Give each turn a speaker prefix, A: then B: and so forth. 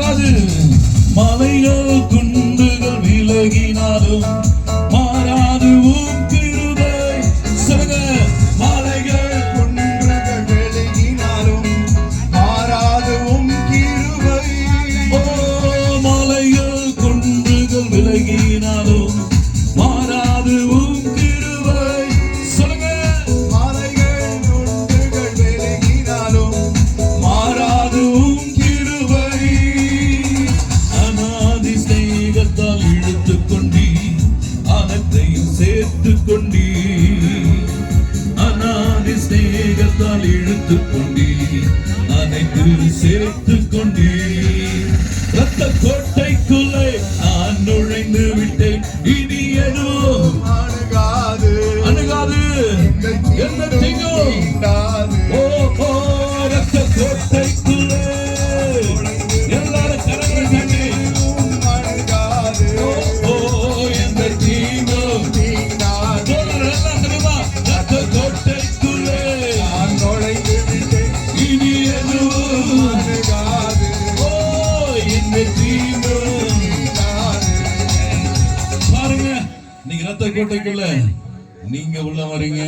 A: மாறாது மலைகள் குண்டுகள் விலகினாலும் இழுத்து கொண்டீ அனாதி ஸ்நேகத்தால் இழுத்து கொண்டீ அனைத்து சேர்த்து கொண்டீ ரத்த
B: கோட்டை
A: பாருங்க நீங்க ரத்த கோட்டைக்குள்ள நீங்க உள்ள வரீங்க.